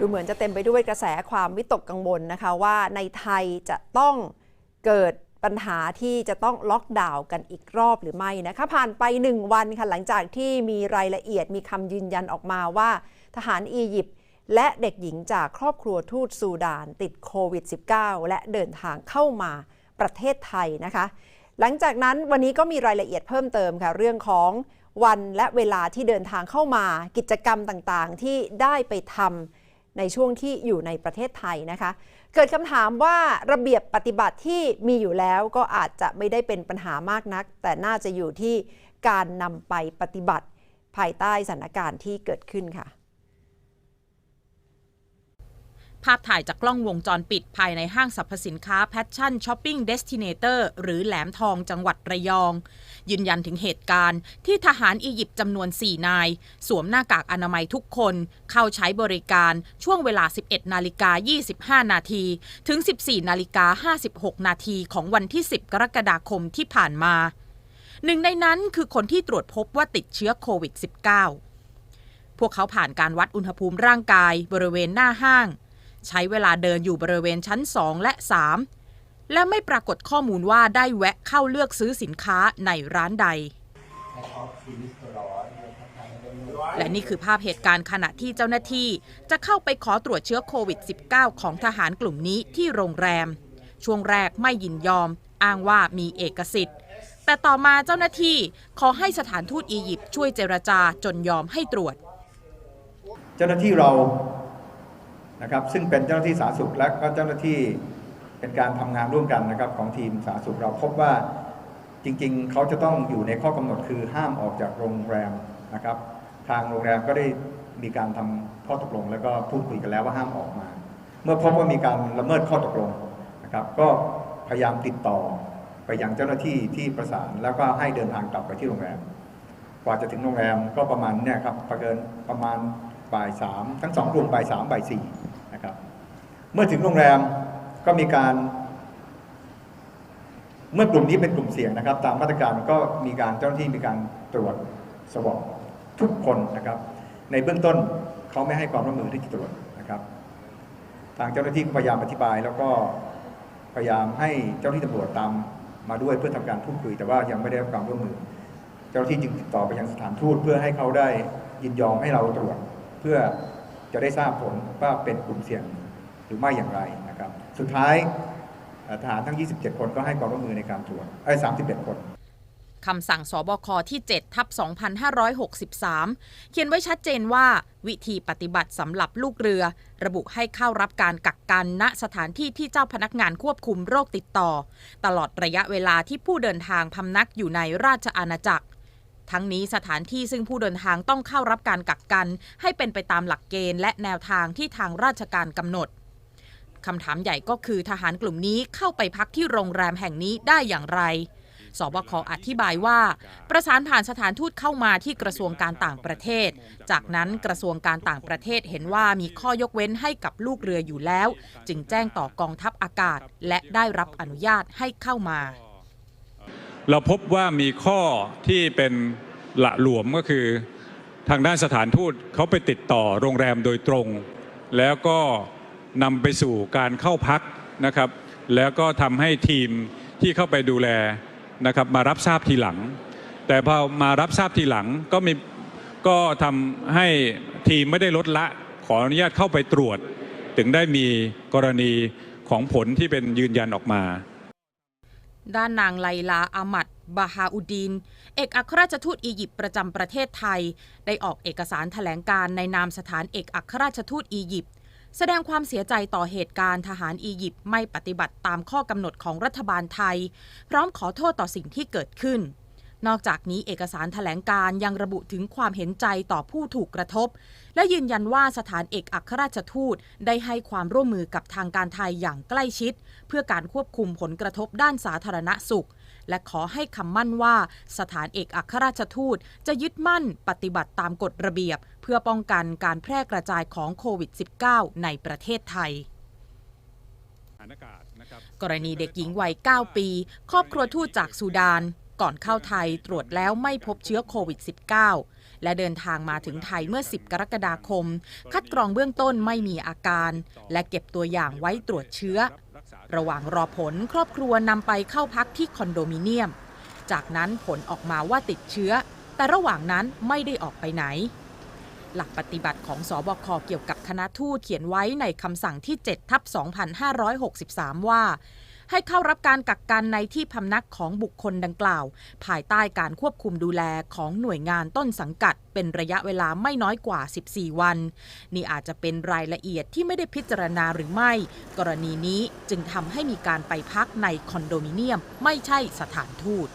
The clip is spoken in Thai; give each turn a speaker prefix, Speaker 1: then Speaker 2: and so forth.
Speaker 1: ดูเหมือนจะเต็มไปด้วยกระแสความวิตกกังวลนะคะว่าในไทยจะต้องเกิดปัญหาที่จะต้องล็อกดาวน์กันอีกรอบหรือไม่นะคะผ่านไป 1 วันค่ะหลังจากที่มีรายละเอียดมีคำยืนยันออกมาว่า ทหารอียิปต์และเด็กหญิงจากครอบครัวทูตซูดานติดโควิด -19 และเดินทางเข้ามาประเทศไทยนะคะ หลังจากนั้นวันนี้ก็มีรายละเอียดเพิ่มเติมค่ะ เรื่องของวันและเวลาที่เดินทางเข้ามากิจกรรมต่างๆ ที่ได้ไปทำ ในช่วงที่อยู่ในประเทศไทยนะคะ เกิดคำถามว่าระเบียบปฏิบัติที่มีอยู่แล้วก็อาจจะไม่ได้เป็นปัญหามากนัก แต่น่าจะอยู่ที่การนำไปปฏิบัติภายใต้สถานการณ์ที่เกิดขึ้นค่ะ
Speaker 2: ภาพถ่ายจากกล้องวงจรปิดภายในห้างสรรพสินค้า Passion Shopping Destinator หรือแหลมทองจังหวัดระยอง ยืนยันถึงเหตุการณ์ที่ทหารอียิปต์จำนวน 4 นาย สวมหน้ากากอนามัยทุกคน เข้าใช้บริการช่วงเวลา 11 นาฬิกา 25 นาที ถึง 14 นาฬิกา 56 นาทีของวันที่ 10 กรกฎาคมที่ผ่านมา หนึ่งในนั้นคือคนที่ตรวจพบว่าติดเชื้อโควิด -19 พวกเขาผ่านการวัดอุณหภูมิร่างกายบริเวณหน้าห้าง ใช้เวลาเดินอยู่บริเวณชั้น 2 และ 3 และไม่ปรากฏข้อมูลว่าได้แวะเข้าเลือกซื้อสินค้าในร้านใด และนี่คือภาพเหตุการณ์ขณะที่เจ้าหน้าที่จะเข้าไปขอตรวจเชื้อโควิด -19 ของทหารกลุ่มนี้ที่โรงแรม ช่วงแรกไม่ยินยอม อ้างว่ามีเอกสิทธิ์ แต่ต่อมาเจ้าหน้าที่ขอให้สถานทูตอียิปต์ช่วยเจรจาจนยอมให้ตรวจ
Speaker 3: เจ้าหน้าที่เรา นะครับ ซึ่งเป็นเจ้าหน้าที่สาธารณสุขและก็เจ้าหน้าที่เป็นการทำงานร่วมกันนะครับของทีมสาธารณสุขเราพบว่าจริงๆ เขาจะต้องอยู่ในข้อกำหนดคือห้ามออกจากโรงแรมนะครับ ทางโรงแรมก็ได้มีการทำข้อตกลง แล้วก็พูดคุยกันแล้วว่าห้ามออกมา เมื่อพบว่ามีการละเมิดข้อตกลงนะครับ ก็พยายามติดต่อไปยังเจ้าหน้าที่ที่ประสานแล้วก็ให้เดินทางกลับไปที่โรงแรม กว่าจะถึงโรงแรมก็ประมาณเนี่ยครับประเกินประมาณบ่ายสามทั้งสองกลุ่มบ่ายสามบ่ายสี่ นะครับเมื่อถึงโรงแรมก็มีการ เมื่อกลุ่มนี้เป็นกลุ่มเสี่ยงนะครับ ตามมาตรการก็มีการเจ้าหน้าที่มีการตรวจสวอปทุกคนนะครับ ในเบื้องต้นเขาไม่ให้ความร่วมมือที่จะตรวจนะครับ ทางเจ้าหน้าที่พยายามอธิบาย แล้วก็พยายามให้เจ้าหน้าที่ตำรวจตามมาด้วยเพื่อทำการพูดคุย แต่ว่ายังไม่ได้รับความร่วมมือ เจ้าหน้าที่จึงติดต่อไปยังสถานทูตเพื่อให้เขาได้ยินยอมให้เราตรวจเพื่อ จะได้ทราบผลว่าเป็นกลุ่มเสี่ยงหรือไม่อย่างไรนะครับ สุดท้ายทหารทั้ง 27 คนก็ให้ความร่วมมือในการตรวจไอ้31 คน
Speaker 2: คำสั่งสบคที่7ทับ2563 เขียนไว้ชัดเจนว่า วิธีปฏิบัติสำหรับลูกเรือ ระบุให้เข้ารับการกักกันณสถานที่ที่เจ้าพนักงานควบคุมโรคติดต่อ ตลอดระยะเวลาที่ผู้เดินทางพำนักอยู่ในราชอาณาจักร ทั้งนี้สถานที่ซึ่งผู้เดินทางต้องเข้ารับการกักกัน ให้เป็นไปตามหลักเกณฑ์และแนวทางที่ทางราชการกำหนดคำถามใหญ่ก็คือทหารกลุ่มนี้เข้าไปพักที่โรงแรมแห่งนี้ได้อย่างไร สบคอธิบายว่า ประสานผ่านสถานทูตเข้ามาที่กระทรวงการต่างประเทศ จากนั้นกระทรวงการต่างประเทศเห็นว่ามีข้อยกเว้นให้กับลูกเรืออยู่แล้ว จึงแจ้งต่อกองทัพอากาศ และได้รับอนุญาตให้เข้ามา
Speaker 4: เราพบว่ามีข้อที่เป็นหละหลวมก็คือ ทางด้านสถานทูตเขาไปติดต่อโรงแรมโดยตรง แล้วก็นำไปสู่การเข้าพักนะครับ แล้วก็ทำให้ทีมที่เข้าไปดูแลนะครับมารับทราบทีหลัง แต่พอมารับทราบทีหลังก็มีก็ทำให้ทีมไม่ได้ลดละ ขออนุญาตเข้าไปตรวจ ถึงได้มีกรณีของผลที่เป็นยืนยันออกมา
Speaker 2: ด้านนางไลลาอามัดบาฮาอุดดีน เอกอัครราชทูตอียิปต์ประจำประเทศไทย ได้ออกเอกสารถแถลงการในนามสถานเอกอัครราชทูตอียิปต์แสดงความเสียใจต่อเหตุการณ์ทหารอียิปต์ไม่ปฏิบัติตามข้อกำหนดของรัฐบาลไทย พร้อมขอโทษต่อสิ่งที่เกิดขึ้น นอกจากนี้เอกสารถแถลงการยังระบุถึงความเห็นใจต่อผู้ถูกกระทบ และยืนยันว่าสถานเอกอัครราชทูตได้ให้ความร่วมมือกับทางการไทยอย่างใกล้ชิด เพื่อการควบคุมผลกระทบด้านสาธารณสุข และขอให้คำมั่นว่า สถานเอกอัครราชทูตจะยึดมั่นปฏิบัติตามกฎระเบียบ เพื่อป้องกันการแพร่กระจายของโควิด -19 ในประเทศไทยกรณีเด็กหญิงวัย 9 ปี ครอบครัวทูตจากซูดาน ก่อนเข้าไทยตรวจแล้วไม่พบเชื้อโควิด -19 และเดินทางมาถึงไทยเมื่อ 10 กรกฎาคม คัดกรองเบื้องต้นไม่มีอาการ และเก็บตัวอย่างไว้ตรวจเชื้อ ระหว่างรอผลครอบครัวนำไปเข้าพักที่คอนโดมิเนียม จากนั้นผลออกมาว่าติดเชื้อ แต่ระหว่างนั้นไม่ได้ออกไปไหนหลักปฏิบัติของสอบคเกี่ยวกับคณะทูตเขียนไว้ในคำสั่งที่7ทับ2563 ว่า ให้เข้ารับการกักกันในที่พำนักของบุคคลดังกล่าว ภายใต้การควบคุมดูแลของหน่วยงานต้นสังกัด เป็นระยะเวลาไม่น้อยกว่า 14 วัน นี่อาจจะเป็นรายละเอียดที่ไม่ได้พิจารณาหรือไม่ กรณีนี้จึงทำให้มีการไปพักในคอนโดมิเนียม ไม่ใช่สถานทูต